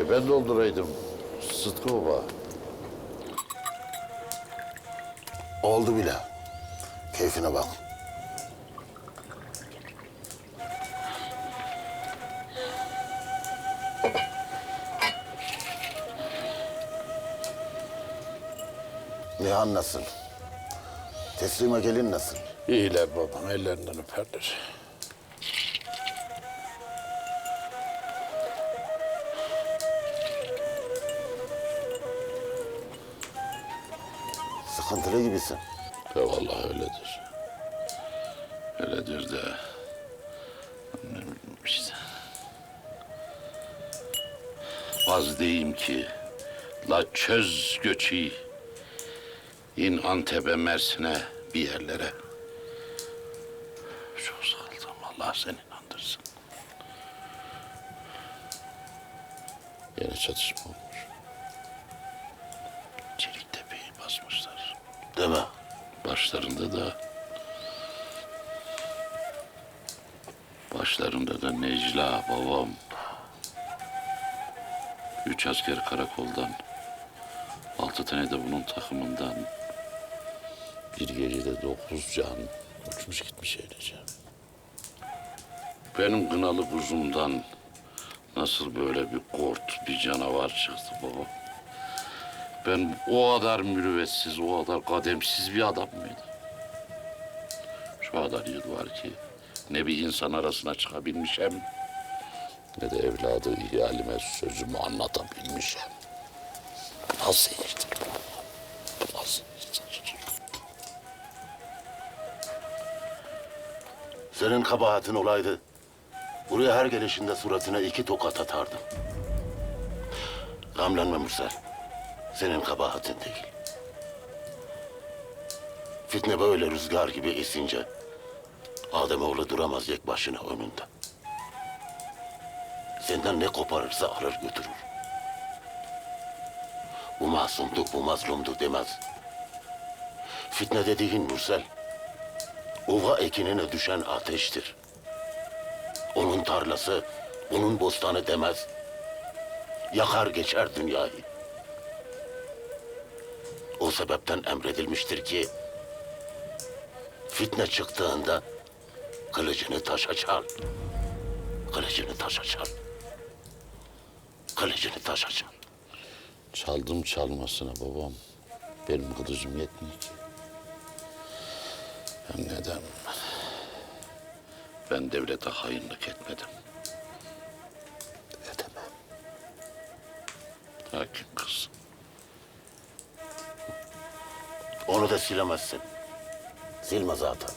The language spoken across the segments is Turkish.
E ben dolduraydım. Sıtkı baba. Oldu bile. Keyfine bak. Nihan nasıl? Teslime gelin nasıl? İyiler babam ellerinden öperler. Sıkıntılı gibisin. Ya vallahi öyledir. Öyledir de. Ne bileyim işte. Az diyeyim ki la çöz göçü in Antep'e Mersin'e bir yerlere. Çok sıkıldım Allah seni inandırsın. Yine çatışma olmuş. Deme. Başlarında da başlarında da Necla babam. Üç asker karakoldan. Altı tane de bunun takımından. Bir gecede dokuz can uçmuş gitmiş öylece. Benim kınalı kuzumdan nasıl böyle bir kurt, bir canavar çıktı babam. Ben o kadar mürüvvetsiz, o kadar kademsiz bir adam mıydım? Şu kadar yıl var ki ne bir insan arasına çıkabilmişim ne de evladı ihalime sözümü anlatabilmişim. Nasıl işte? Nasıl işte? Senin kabahatin olaydı. Buraya her gelişinde suratına iki tokat atardım. Gamlenme Mürsel. Senin kabahatin değil. Fitne böyle rüzgar gibi esince... ...Ademoğlu duramaz yek başına önünde. Senden ne koparırsa alır götürür. Bu masumdu, bu mazlumdu demez. Fitne dediğin Mürsel... ...ova ekinine düşen ateştir. Onun tarlası, onun bostanı demez. Yakar geçer dünyayı. O sebepten emredilmiştir ki... ...fitne çıktığında kılıcını taşa çal. Kılıcını taşa çal. Kılıcını taşa çal. Çaldım çalmasına babam. Benim kılıcım yetmiyor ki. Hem neden? Ben devlete hainlik etmedim. Edemem. Hakim kız. Onu da silemezsin. Silme zaten.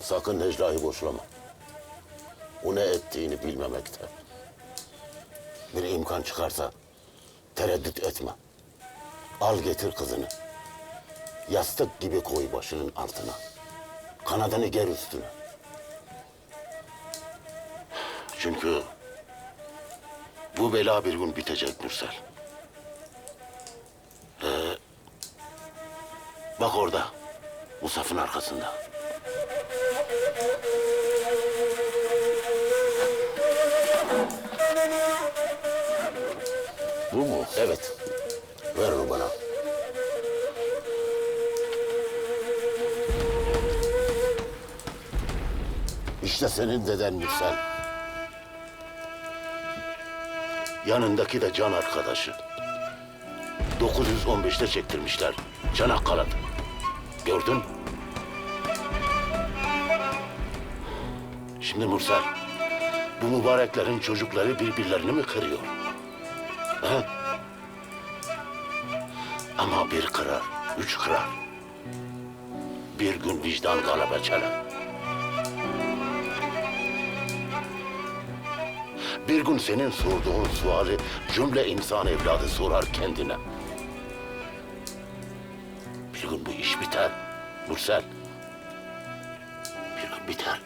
Sakın Necla'yı boşlama. O ne ettiğini bilmemekte. Bir imkan çıkarsa tereddüt etme. Al getir kızını. Yastık gibi koy başının altına. Kanadını ger üstüne. Çünkü bu bela bir gün bitecek Mürsel. Bak orada. Bu safın arkasında. Bu mu? Evet. Ver onu bana. İşte senin deden Mürsel. Yanındaki de can arkadaşı. 915'te çektirmişler Çanakkale'de. Gördün? Şimdi Mürsel, bu mübareklerin çocukları birbirlerini mi kırıyor? Ha? Ama bir kırar, üç kırar. Bir gün vicdan galebe çalar. Bir gün senin sorduğun suali cümle insan evladı sorar kendine. Nursel. Bir gün biter.